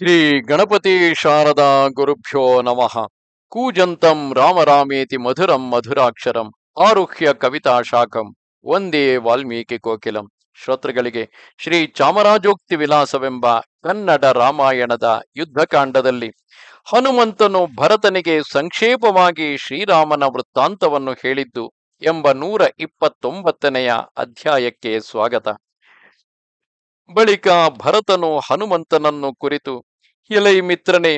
ಶ್ರೀ ಗಣಪತಿ ಶಾರದಾ ಗುರುಭ್ಯೋ ನಮಃ. ಕೂಜಂತಂ ರಾಮರಾಮೇತಿ ಮಧುರಂ ಮಧುರಾಕ್ಷರಂ ಆರುಹ್ಯ ಕವಿತಾ ಶಾಖಂ ಒಂದೇ ವಾಲ್ಮೀಕಿ ಕೋಕಿಲಂ. ಶ್ರೋತೃಗಳಿಗೆ ಶ್ರೀ ಚಾಮರಾಜೋಕ್ತಿ ವಿಲಾಸವೆಂಬ ಕನ್ನಡ ರಾಮಾಯಣದ ಯುದ್ಧಕಾಂಡದಲ್ಲಿ ಹನುಮಂತನು ಭರತನಿಗೆ ಸಂಕ್ಷೇಪವಾಗಿ ಶ್ರೀರಾಮನ ವೃತ್ತಾಂತವನ್ನು ಹೇಳಿದ್ದು ಎಂಬ ನೂರ ಇಪ್ಪತ್ತೊಂಬತ್ತನೆಯ ಅಧ್ಯಾಯಕ್ಕೆ ಸ್ವಾಗತ. ಬಳಿಕ ಭರತನು ಹನುಮಂತನನ್ನು ಕುರಿತು ಎಲೈ ಮಿತ್ರನೇ,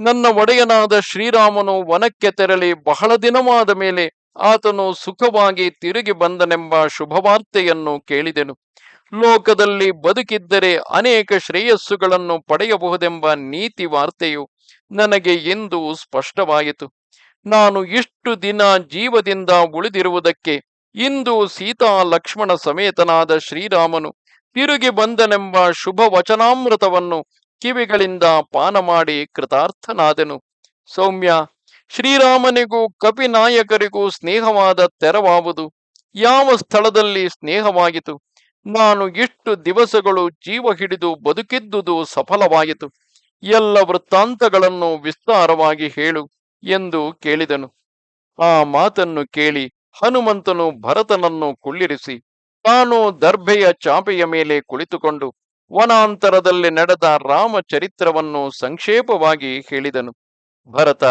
ನನ್ನ ಒಡೆಯನಾದ ಶ್ರೀರಾಮನು ವನಕ್ಕೆ ತೆರಳಿ ಬಹಳ ದಿನವಾದ ಮೇಲೆ ಆತನು ಸುಖವಾಗಿ ತಿರುಗಿ ಬಂದನೆಂಬ ಶುಭವಾರ್ತೆಯನ್ನು ಕೇಳಿದೆನು. ಲೋಕದಲ್ಲಿ ಬದುಕಿದ್ದರೆ ಅನೇಕ ಶ್ರೇಯಸ್ಸುಗಳನ್ನು ಪಡೆಯಬಹುದೆಂಬ ನೀತಿ ವಾರ್ತೆಯು ನನಗೆ ಎಂದು ಸ್ಪಷ್ಟವಾಯಿತು. ನಾನು ಇಷ್ಟು ದಿನ ಜೀವದಿಂದ ಉಳಿದಿರುವುದಕ್ಕೆ ಇಂದು ಸೀತಾ ಲಕ್ಷ್ಮಣ ಸಮೇತನಾದ ಶ್ರೀರಾಮನು ತಿರುಗಿ ಬಂದನೆಂಬ ಶುಭ ವಚನಾಮೃತವನ್ನು ಕಿವಿಗಳಿಂದ ಪಾನ ಮಾಡಿ ಕೃತಾರ್ಥನಾದೆನು. ಸೌಮ್ಯ, ಶ್ರೀರಾಮನಿಗೂ ಕಪಿನಾಯಕರಿಗೂ ಸ್ನೇಹವಾದ ತೆರವಾವುದು. ಯಾವ ಸ್ಥಳದಲ್ಲಿ ಸ್ನೇಹವಾಗಿತು? ನಾನು ಇಷ್ಟು ದಿವಸಗಳು ಜೀವ ಹಿಡಿದು ಬದುಕಿದ್ದುದು ಸಫಲವಾಯಿತು. ಎಲ್ಲ ವೃತ್ತಾಂತಗಳನ್ನು ವಿಸ್ತಾರವಾಗಿ ಹೇಳು ಎಂದು ಕೇಳಿದನು. ಆ ಮಾತನ್ನು ಕೇಳಿ ಹನುಮಂತನು ಭರತನನ್ನು ಕುಳ್ಳಿರಿಸಿ, ತಾನು ದರ್ಭೆಯ ಚಾಪೆಯ ಮೇಲೆ ಕುಳಿತುಕೊಂಡು ವನಾಂತರದಲ್ಲಿ ನಡೆದ ರಾಮಚರಿತ್ರವನ್ನು ಸಂಕ್ಷೇಪವಾಗಿ ಹೇಳಿದನು. ಭರತ,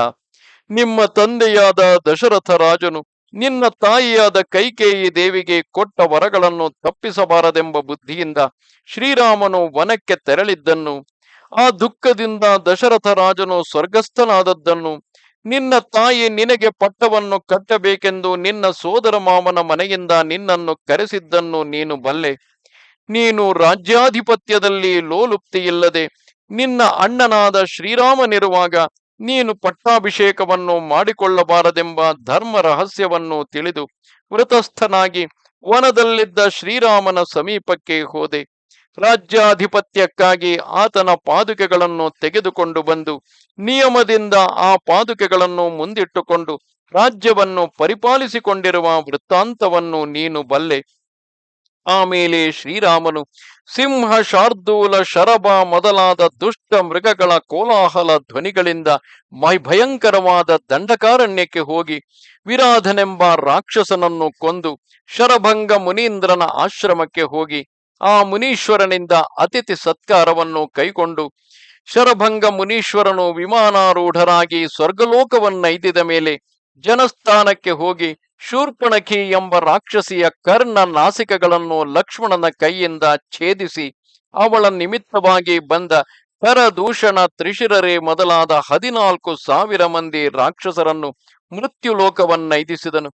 ನಿಮ್ಮ ತಂದೆಯಾದ ದಶರಥ ರಾಜನು ನಿನ್ನ ತಾಯಿಯಾದ ಕೈಕೇಯಿ ದೇವಿಗೆ ಕೊಟ್ಟ ವರಗಳನ್ನು ತಪ್ಪಿಸಬಾರದೆಂಬ ಬುದ್ಧಿಯಿಂದ ಶ್ರೀರಾಮನು ವನಕ್ಕೆ ತೆರಳಿದ್ದನ್ನು ಆ ದುಃಖದಿಂದ ದಶರಥ ರಾಜನು ಸ್ವರ್ಗಸ್ಥನಾದದ್ದನ್ನು ನಿನ್ನ ತಾಯಿ ನಿನಗೆ ಪಟ್ಟವನ್ನು ಕಟ್ಟಬೇಕೆಂದು ನಿನ್ನ ಸೋದರ ಮಾಮನ ಮನೆಯಿಂದ ನಿನ್ನನ್ನು ಕರೆಸಿದ್ದನ್ನು ನೀನು ಬಲ್ಲೆ. ನೀನು ರಾಜ್ಯಾಧಿಪತ್ಯದಲ್ಲಿ ಲೋಲುಪ್ತಿಯಿಲ್ಲದೆ ನಿನ್ನ ಅಣ್ಣನಾದ ಶ್ರೀರಾಮನಿರುವಾಗ ನೀನು ಪಟ್ಟಾಭಿಷೇಕವನ್ನು ಮಾಡಿಕೊಳ್ಳಬಾರದೆಂಬ ಧರ್ಮ ರಹಸ್ಯವನ್ನು ತಿಳಿದು ವೃತಸ್ಥನಾಗಿ ವನದಲ್ಲಿದ್ದ ಶ್ರೀರಾಮನ ಸಮೀಪಕ್ಕೆ ಹೋದೆ. ರಾಜ್ಯಾಧಿಪತ್ಯಕ್ಕಾಗಿ ಆತನ ಪಾದುಕೆಗಳನ್ನು ತೆಗೆದುಕೊಂಡು ಬಂದು ನಿಯಮದಿಂದ ಆ ಪಾದುಕೆಗಳನ್ನು ಮುಂದಿಟ್ಟುಕೊಂಡು ರಾಜ್ಯವನ್ನು ಪರಿಪಾಲಿಸಿಕೊಂಡಿರುವ ವೃತ್ತಾಂತವನ್ನು ನೀನು ಬಲ್ಲೆ ಆಮೇಲೆ ಶ್ರೀರಾಮನು ಸಿಂಹ, ಶಾರ್ದೂಲ, ಶರಭ ಮೊದಲಾದ ದುಷ್ಟ ಮೃಗಗಳ ಕೋಲಾಹಲ ಧ್ವನಿಗಳಿಂದ ಮೈ ಭಯಂಕರವಾದ ದಂಡಕಾರಣ್ಯಕ್ಕೆ ಹೋಗಿ ವಿರಾಧನೆಂಬ ರಾಕ್ಷಸನನ್ನು ಕೊಂದು ಶರಭಂಗ ಮುನೀಂದ್ರನ ಆಶ್ರಮಕ್ಕೆ ಹೋಗಿ ಆ ಮುನೀಶ್ವರನಿಂದ ಅತಿಥಿ ಸತ್ಕಾರವನ್ನು ಕೈಕೊಂಡು ಶರಭಂಗ ಮುನೀಶ್ವರನು ವಿಮಾನಾರೂಢರಾಗಿ ಸ್ವರ್ಗಲೋಕವನ್ನೈದಿದ ಮೇಲೆ ಜನಸ್ಥಾನಕ್ಕೆ ಹೋಗಿ ಶೂರ್ಪಣಖಿ ಎಂಬ ರಾಕ್ಷಸಿಯ ಕರ್ಣ ನಾಸಿಕಗಳನ್ನು ಲಕ್ಷ್ಮಣನ ಕೈಯಿಂದ ಛೇದಿಸಿ ಅವಳ ನಿಮಿತ್ತವಾಗಿ ಬಂದ ಕರದೂಷಣ ತ್ರಿಶಿರರೆ ಮೊದಲಾದ ಹದಿನಾಲ್ಕು ಸಾವಿರ ಮಂದಿ ರಾಕ್ಷಸರನ್ನು ಮೃತ್ಯುಲೋಕವನ್ನೈದಿಸಿದನು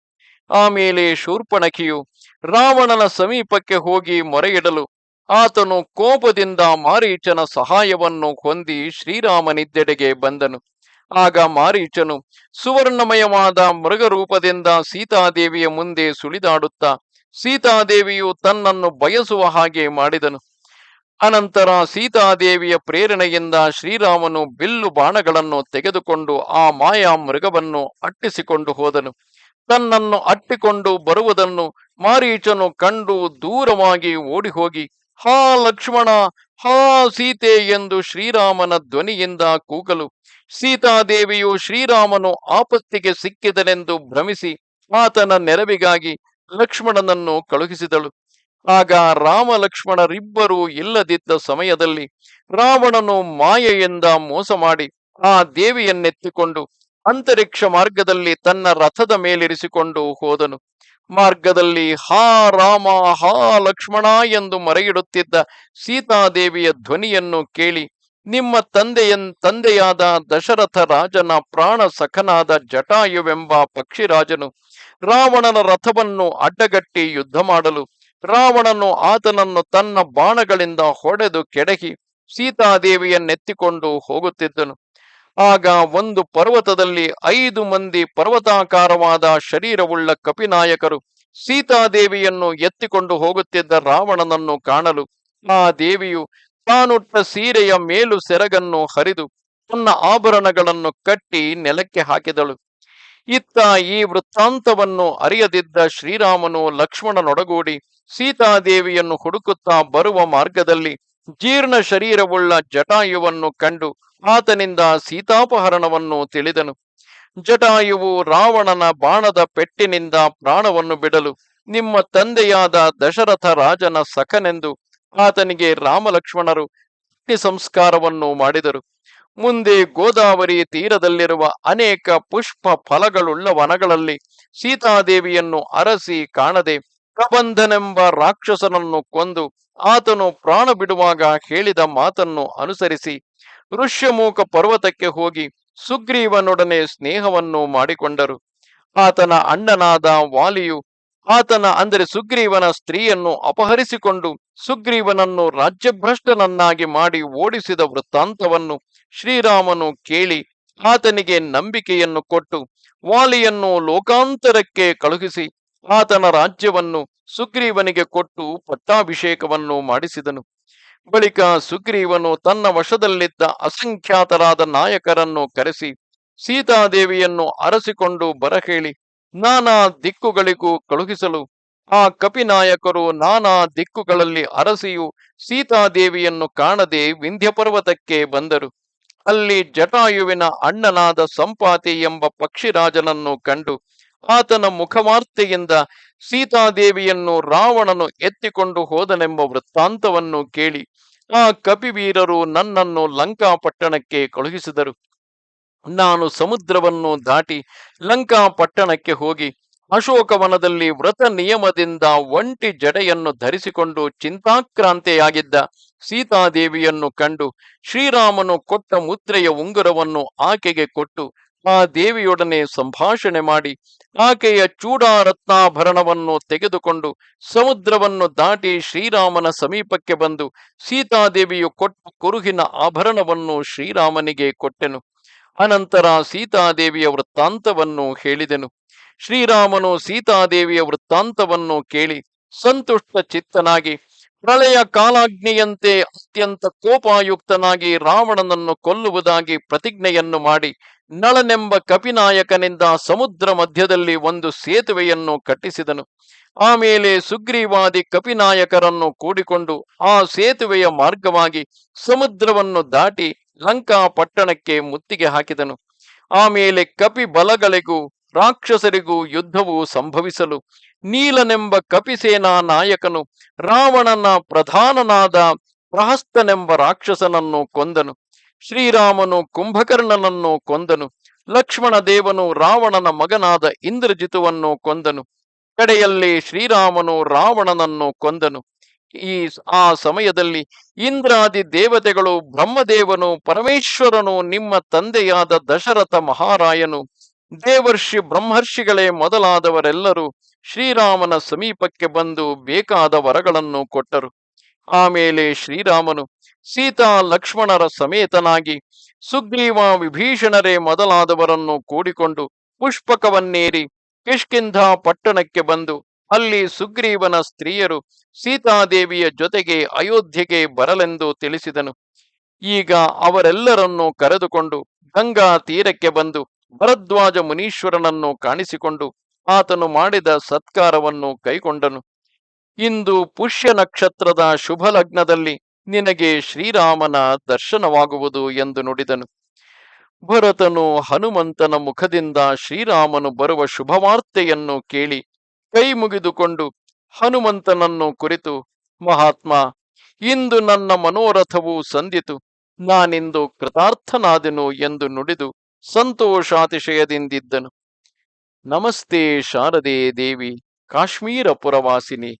ಆಮೇಲೆ ಶೂರ್ಪಣಖಿಯು ರಾವಣನ ಸಮೀಪಕ್ಕೆ ಹೋಗಿ ಮೊರೆಯಿಡಲು ಆತನು ಕೋಪದಿಂದ ಮಾರೀಚನ ಸಹಾಯವನ್ನು ಹೊಂದಿ ಶ್ರೀರಾಮನಿದ್ದೆಡೆಗೆ ಬಂದನು. ಆಗ ಮಾರೀಚನು ಸುವರ್ಣಮಯವಾದ ಮೃಗರೂಪದಿಂದ ಸೀತಾದೇವಿಯ ಮುಂದೆ ಸುಳಿದಾಡುತ್ತಾ ಸೀತಾದೇವಿಯು ತನ್ನನ್ನು ಬಯಸುವ ಹಾಗೆ ಮಾಡಿದನು. ಅನಂತರ ಸೀತಾದೇವಿಯ ಪ್ರೇರಣೆಯಿಂದ ಶ್ರೀರಾಮನು ಬಿಲ್ಲು ಬಾಣಗಳನ್ನು ತೆಗೆದುಕೊಂಡು ಆ ಮಾಯಾ ಮೃಗವನ್ನು ಅಟ್ಟಿಸಿಕೊಂಡು ಹೋದನು. ತನ್ನನ್ನು ಅಟ್ಟಿಕೊಂಡು ಬರುವುದನ್ನು ಮಾರೀಚನು ಕಂಡು ದೂರವಾಗಿ ಓಡಿ ಹೋಗಿ ಹಾ ಲಕ್ಷ್ಮಣ, ಹಾ ಸೀತೆ ಎಂದು ಶ್ರೀರಾಮನ ಧ್ವನಿಯಿಂದ ಕೂಗಲು. ಸೀತಾದೇವಿಯು ಶ್ರೀರಾಮನು ಆಪತ್ತಿಗೆ ಸಿಕ್ಕಿದನೆಂದು ಭ್ರಮಿಸಿ ಆತನ ನೆರವಿಗಾಗಿ ಲಕ್ಷ್ಮಣನನ್ನು ಕಳುಹಿಸಿದಳು. ಆಗ ರಾಮ ಲಕ್ಷ್ಮಣರಿಬ್ಬರೂ ಇಲ್ಲದಿದ್ದ ಸಮಯದಲ್ಲಿ ರಾವಣನು ಮಾಯೆಯಿಂದ ಮೋಸ ಮಾಡಿ ಆ ದೇವಿಯನ್ನೆತ್ತಿಕೊಂಡು ಅಂತರಿಕ್ಷ ಮಾರ್ಗದಲ್ಲಿ ತನ್ನ ರಥದ ಮೇಲಿರಿಸಿಕೊಂಡು ಹೋದನು. ಮಾರ್ಗದಲ್ಲಿ ಹಾ ರಾಮ ಹಾ ಲಕ್ಷ್ಮಣ ಎಂದು ಮರೆಯಿಡುತ್ತಿದ್ದ ಸೀತಾದೇವಿಯ ಧ್ವನಿಯನ್ನು ಕೇಳಿ, ನಿಮ್ಮ ತಂದೆಯ ತಂದೆಯಾದ ದಶರಥ ರಾಜನ ಪ್ರಾಣ ಸಖನಾದ ಜಟಾಯುವೆಂಬ ಪಕ್ಷಿರಾಜನು ರಾವಣನ ರಥವನ್ನು ಅಡ್ಡಗಟ್ಟಿ ಯುದ್ಧ ಮಾಡಲು, ರಾವಣನು ಆತನನ್ನು ತನ್ನ ಬಾಣಗಳಿಂದ ಹೊಡೆದು ಕೆಡಹಿ ಸೀತಾದೇವಿಯನ್ನೆತ್ತಿಕೊಂಡು ಹೋಗುತ್ತಿದ್ದನು. ಆಗ ಒಂದು ಪರ್ವತದಲ್ಲಿ ಐದು ಮಂದಿ ಪರ್ವತಾಕಾರವಾದ ಶರೀರವುಳ್ಳ ಕಪಿನಾಯಕರು ಸೀತಾದೇವಿಯನ್ನು ಎತ್ತಿಕೊಂಡು ಹೋಗುತ್ತಿದ್ದ ರಾವಣನನ್ನು ಕಾಣಲು ಆ ದೇವಿಯು ತಾನುಟ್ಟ ಸೀರೆಯ ಮೇಲು ಸೆರಗನ್ನು ಹರಿದು ತನ್ನ ಆಭರಣಗಳನ್ನು ಕಟ್ಟಿ ನೆಲಕ್ಕೆ ಹಾಕಿದಳು. ಇತ್ತ ಈ ವೃತ್ತಾಂತವನ್ನು ಅರಿಯದಿದ್ದ ಶ್ರೀರಾಮನು ಲಕ್ಷ್ಮಣನೊಡಗೂಡಿ ಸೀತಾದೇವಿಯನ್ನು ಹುಡುಕುತ್ತಾ ಬರುವ ಮಾರ್ಗದಲ್ಲಿ ಜೀರ್ಣ ಶರೀರವುಳ್ಳ ಜಟಾಯುವನ್ನು ಕಂಡು ಆತನಿಂದ ಸೀತಾಪಹರಣವನ್ನು ತಿಳಿದನು. ಜಟಾಯುವು ರಾವಣನ ಬಾಣದ ಪೆಟ್ಟಿನಿಂದ ಪ್ರಾಣವನ್ನು ಬಿಡಲು ನಿಮ್ಮ ತಂದೆಯಾದ ದಶರಥ ರಾಜನ ಸಖನೆಂದು ಆತನಿಗೆ ರಾಮಲಕ್ಷ್ಮಣರು ಅಗ್ನಿ ಸಂಸ್ಕಾರವನ್ನು ಮಾಡಿದರು. ಮುಂದೆ ಗೋದಾವರಿ ತೀರದಲ್ಲಿರುವ ಅನೇಕ ಪುಷ್ಪ ಫಲಗಳುಳ್ಳ ವನಗಳಲ್ಲಿ ಸೀತಾದೇವಿಯನ್ನು ಅರಸಿ ಕಾಣದೆ ಪ್ರಬಂಧನೆಂಬ ರಾಕ್ಷಸನನ್ನು ಕೊಂದು ಆತನು ಪ್ರಾಣ ಬಿಡುವಾಗ ಹೇಳಿದ ಮಾತನ್ನು ಅನುಸರಿಸಿ ಋಷ್ಯಮೂಕ ಪರ್ವತಕ್ಕೆ ಹೋಗಿ ಸುಗ್ರೀವನೊಡನೆ ಸ್ನೇಹವನ್ನು ಮಾಡಿಕೊಂಡರು. ಆತನ ಅಣ್ಣನಾದ ವಾಲಿಯು ಆತನ ಅಂದರೆ ಸುಗ್ರೀವನ ಸ್ತ್ರೀಯನ್ನು ಅಪಹರಿಸಿಕೊಂಡು ಸುಗ್ರೀವನನ್ನು ರಾಜ್ಯಭ್ರಷ್ಟನನ್ನಾಗಿ ಮಾಡಿ ಓಡಿಸಿದ ವೃತ್ತಾಂತವನ್ನು ಶ್ರೀರಾಮನು ಕೇಳಿ ಆತನಿಗೆ ನಂಬಿಕೆಯನ್ನು ಕೊಟ್ಟು ವಾಲಿಯನ್ನು ಲೋಕಾಂತರಕ್ಕೆ ಕಳುಹಿಸಿ ಆತನ ರಾಜ್ಯವನ್ನು ಸುಗ್ರೀವನಿಗೆ ಕೊಟ್ಟು ಪಟ್ಟಾಭಿಷೇಕವನ್ನು ಮಾಡಿಸಿದನು. ಬಳಿಕ ಸುಗ್ರೀವನು ತನ್ನ ವಶದಲ್ಲಿದ್ದ ಅಸಂಖ್ಯಾತರಾದ ನಾಯಕರನ್ನು ಕರೆಸಿ ಸೀತಾದೇವಿಯನ್ನು ಅರಸಿಕೊಂಡು ಬರಹೇಳಿ ನಾನಾ ದಿಕ್ಕುಗಳಿಗೂ ಕಳುಹಿಸಲು. ಆ ಕಪಿನಾಯಕರು ನಾನಾ ದಿಕ್ಕುಗಳಲ್ಲಿ ಅರಸಿಯು ಸೀತಾದೇವಿಯನ್ನು ಕಾಣದೆ ವಿಂಧ್ಯ ಪರ್ವತಕ್ಕೆ ಬಂದರು. ಅಲ್ಲಿ ಜಟಾಯುವಿನ ಅಣ್ಣನಾದ ಸಂಪಾತಿ ಎಂಬ ಪಕ್ಷಿರಾಜನನ್ನು ಕಂಡು ಆತನ ಮುಖವಾರ್ತೆಯಿಂದ ಸೀತಾದೇವಿಯನ್ನು ರಾವಣನು ಎತ್ತಿಕೊಂಡು ಹೋದನೆಂಬ ವೃತ್ತಾಂತವನ್ನು ಕೇಳಿ ಆ ಕಪಿವೀರರು ನನ್ನನ್ನು ಲಂಕಾ ಪಟ್ಟಣಕ್ಕೆ ಕಳುಹಿಸಿದರು. ನಾನು ಸಮುದ್ರವನ್ನು ದಾಟಿ ಲಂಕಾ ಪಟ್ಟಣಕ್ಕೆ ಹೋಗಿ ಅಶೋಕವನದಲ್ಲಿ ವ್ರತ ನಿಯಮದಿಂದ ಒಂಟಿ ಜಡೆಯನ್ನು ಧರಿಸಿಕೊಂಡು ಚಿಂತಾಕ್ರಾಂತೆಯಾಗಿದ್ದ ಸೀತಾದೇವಿಯನ್ನು ಕಂಡು ಶ್ರೀರಾಮನು ಕೊಟ್ಟ ಮುದ್ರೆಯ ಉಂಗುರವನ್ನು ಆಕೆಗೆ ಕೊಟ್ಟು ಆ ದೇವಿಯೊಡನೆ ಸಂಭಾಷಣೆ ಮಾಡಿ ಆಕೆಯ ಚೂಡಾರತ್ನಾಭರಣವನ್ನು ತೆಗೆದುಕೊಂಡು ಸಮುದ್ರವನ್ನು ದಾಟಿ ಶ್ರೀರಾಮನ ಸಮೀಪಕ್ಕೆ ಬಂದು ಸೀತಾದೇವಿಯು ಕೊಟ್ಟ ಕುರುಹಿನ ಆಭರಣವನ್ನು ಶ್ರೀರಾಮನಿಗೆ ಕೊಟ್ಟೆನು. ಅನಂತರ ಸೀತಾದೇವಿಯ ವೃತ್ತಾಂತವನ್ನು ಹೇಳಿದೆನು. ಶ್ರೀರಾಮನು ಸೀತಾದೇವಿಯ ವೃತ್ತಾಂತವನ್ನು ಕೇಳಿ ಸಂತುಷ್ಟ ಚಿತ್ತನಾಗಿ, ಪ್ರಳಯ ಕಾಲಾಗ್ನಿಯಂತೆ ಅತ್ಯಂತ ಕೋಪಾಯುಕ್ತನಾಗಿ ರಾವಣನನ್ನು ಕೊಲ್ಲುವುದಾಗಿ ಪ್ರತಿಜ್ಞೆಯನ್ನು ಮಾಡಿ ನಳನೆಂಬ ಕಪಿನಾಯಕನಿಂದ ಸಮುದ್ರ ಮಧ್ಯದಲ್ಲಿ ಒಂದು ಸೇತುವೆಯನ್ನು ಕಟ್ಟಿಸಿದನು. ಆಮೇಲೆ ಸುಗ್ರೀವಾದಿ ಕಪಿನಾಯಕರನ್ನು ಕೂಡಿಕೊಂಡು ಆ ಸೇತುವೆಯ ಮಾರ್ಗವಾಗಿ ಸಮುದ್ರವನ್ನು ದಾಟಿ ಲಂಕಾ ಪಟ್ಟಣಕ್ಕೆ ಮುತ್ತಿಗೆ ಹಾಕಿದನು. ಆಮೇಲೆ ಕಪಿ ಬಲಗಳಿಗೂ ರಾಕ್ಷಸರಿಗೂ ಯುದ್ಧವು ಸಂಭವಿಸಲು ನೀಲನೆಂಬ ಕಪಿಸೇನಾ ನಾಯಕನು ರಾವಣನ ಪ್ರಧಾನನಾದ ಪ್ರಹಸ್ತನೆಂಬ ರಾಕ್ಷಸನನ್ನು ಕೊಂದನು. ಶ್ರೀರಾಮನು ಕುಂಭಕರ್ಣನನ್ನು ಕೊಂದನು. ಲಕ್ಷ್ಮಣ ದೇವನು ರಾವಣನ ಮಗನಾದ ಇಂದ್ರಜಿತುವನ್ನು ಕೊಂದನು. ಕಡೆಯಲ್ಲಿ ಶ್ರೀರಾಮನು ರಾವಣನನ್ನು ಕೊಂದನು. ಈ ಆ ಸಮಯದಲ್ಲಿ ಇಂದ್ರಾದಿ ದೇವತೆಗಳು ಬ್ರಹ್ಮದೇವನು ಪರಮೇಶ್ವರನು ನಿಮ್ಮ ತಂದೆಯಾದ ದಶರಥ ಮಹಾರಾಯನು. ದೇವರ್ಷಿ ಬ್ರಹ್ಮರ್ಷಿಗಳೇ ಮೊದಲಾದವರೆಲ್ಲರೂ ಶ್ರೀರಾಮನ ಸಮೀಪಕ್ಕೆ ಬಂದು ಬೇಕಾದ ವರಗಳನ್ನು ಕೊಟ್ಟರು. ಆಮೇಲೆ ಶ್ರೀರಾಮನು ಸೀತಾ ಲಕ್ಷ್ಮಣರ ಸಮೇತನಾಗಿ ಸುಗ್ರೀವ ವಿಭೀಷಣರೇ ಮೊದಲಾದವರನ್ನು ಕೂಡಿಕೊಂಡು ಪುಷ್ಪಕವನ್ನೇರಿ ಕಿಷ್ಕಿಂಧ ಪಟ್ಟಣಕ್ಕೆ ಬಂದು ಅಲ್ಲಿ ಸುಗ್ರೀವನ ಸ್ತ್ರೀಯರು ಸೀತಾದೇವಿಯ ಜೊತೆಗೆ ಅಯೋಧ್ಯೆಗೆ ಬರಲೆಂದು ತಿಳಿಸಿದನು. ಈಗ ಅವರೆಲ್ಲರನ್ನು ಕರೆದುಕೊಂಡು ಗಂಗಾ ತೀರಕ್ಕೆ ಬಂದು ಭರದ್ವಾಜ ಮುನೀಶ್ವರನನ್ನು ಕಾಣಿಸಿಕೊಂಡು ಆತನು ಮಾಡಿದ ಸತ್ಕಾರವನ್ನು ಕೈಕೊಂಡನು. ಇಂದು ಪುಷ್ಯ ನಕ್ಷತ್ರದ ಶುಭ ಲಗ್ನದಲ್ಲಿ ನಿನಗೆ ಶ್ರೀರಾಮನ ದರ್ಶನವಾಗುವುದು ಎಂದು ನುಡಿದನು. ಭರತನು ಹನುಮಂತನ ಮುಖದಿಂದ ಶ್ರೀರಾಮನು ಬರುವ ಶುಭವಾರ್ತೆಯನ್ನು ಕೇಳಿ ಕೈ ಮುಗಿದುಕೊಂಡು ಹನುಮಂತನನ್ನು ಕುರಿತು, ಮಹಾತ್ಮ, ಇಂದು ನನ್ನ ಮನೋರಥವು ಸಂದಿತು ನಾನಿಂದು ಕೃತಾರ್ಥನಾದೆನು ಎಂದು ನುಡಿದು ಸಂತೋಷಾತಿಶಯದಿಂದಿದ್ದನು. ನಮಸ್ತೆ ಶಾರದೆ ದೇವಿ, ಕಾಶ್ಮೀರ ಪುರವಾಸಿನಿ.